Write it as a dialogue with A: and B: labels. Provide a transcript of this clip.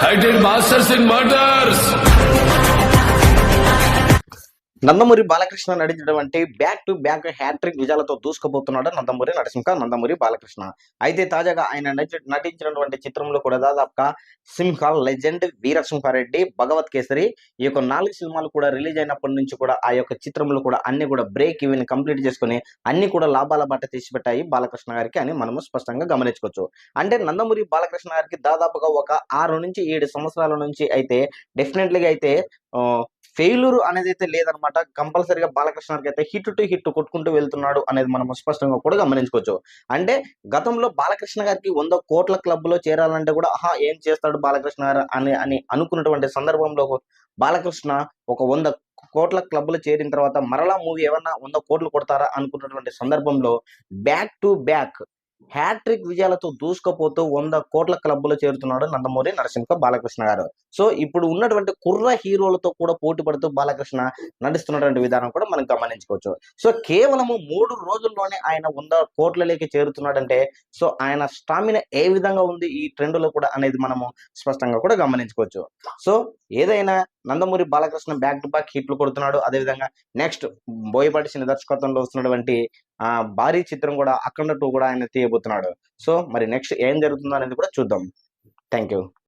A: I did masters in murders.
B: Nandamuri Balakrishna నటించినటువంటి back to back hat trick విజయాలతో దూసుకుపోతున్నాడు నందమూరి నరసింహ నందమూరి బాలకృష్ణ. అయితే తాజాగా ఆయన నటించినటువంటి చిత్రంలో కూడా దాదాపుగా సింహ లెజెండ్ వీరసింహారెడ్డి భగవత్ కేసరి ఈ యొక్క నాలుగు సినిమాలు కూడా రిలీజ్ అయినప్పటి నుంచి కూడా ఆ యొక్క చిత్రంలో కూడా అన్ని కూడా బ్రేక్ ఈవెన్ కంప్లీట్ చేసుకుని అన్ని కూడా లాభాల బాట తీసిపెట్టాయి బాలకృష్ణ గారికి అని మనము స్పష్టంగా గమనించుకోవచ్చు. అంటే నందమూరి బాలకృష్ణ గారికి దాదాపుగా ఒక ఆరు నుంచి ఏడు సంవత్సరాల నుంచి అయితే డెఫినెట్లీగా అయితే ఫెయిల్యూర్ అనేది అయితే లేదనమాట. కంపల్సరీగా బాలకృష్ణ గారికి అయితే హిట్ టు హిట్ కొట్టుకుంటూ వెళ్తున్నాడు అనేది మనం స్పష్టంగా కూడా గమనించుకోవచ్చు. అంటే గతంలో బాలకృష్ణ గారికి వంద కోట్ల క్లబ్లో చేరాలంటే కూడా ఆహా ఏం చేస్తాడు బాలకృష్ణ గారు అని అని అనుకున్నటువంటి సందర్భంలో బాలకృష్ణ ఒక వంద కోట్ల క్లబ్లో చేరిన తర్వాత మరలా మూవీ ఏమన్నా వంద కోట్లు కొడతారా అనుకున్నటువంటి సందర్భంలో బ్యాక్ టు బ్యాక్ హ్యాట్రిక్ విజయాలతో దూసుకుపోతూ వంద కోట్ల క్లబ్లో చేరుతున్నాడు నందమూరి నరసింహ బాలకృష్ణ గారు. సో ఇప్పుడు ఉన్నటువంటి కుర్ర హీరోలతో కూడా పోటీ పడుతూ బాలకృష్ణ నడుస్తున్నటువంటి విధానం కూడా మనం గమనించుకోవచ్చు. సో కేవలము మూడు రోజుల్లోనే ఆయన వంద కోట్లలోకి చేరుతున్నాడంటే సో ఆయన స్టామినా ఏ విధంగా ఉంది? ఈ ట్రెండ్లో కూడా అనేది మనము స్పష్టంగా కూడా గమనించుకోవచ్చు. సో ఏదైనా Nandamuri Balakrishna back to back హిట్లు కొడుతున్నాడు. అదేవిధంగా నెక్స్ట్ బోయపాటి చిన్న దర్శకత్వంలో వస్తున్నటువంటి ఆ భారీ చిత్రం కూడా అఖండ టూ కూడా ఆయన తీయబోతున్నాడు. సో మరి నెక్స్ట్ ఏం జరుగుతుందో అనేది కూడా చూద్దాం. Thank you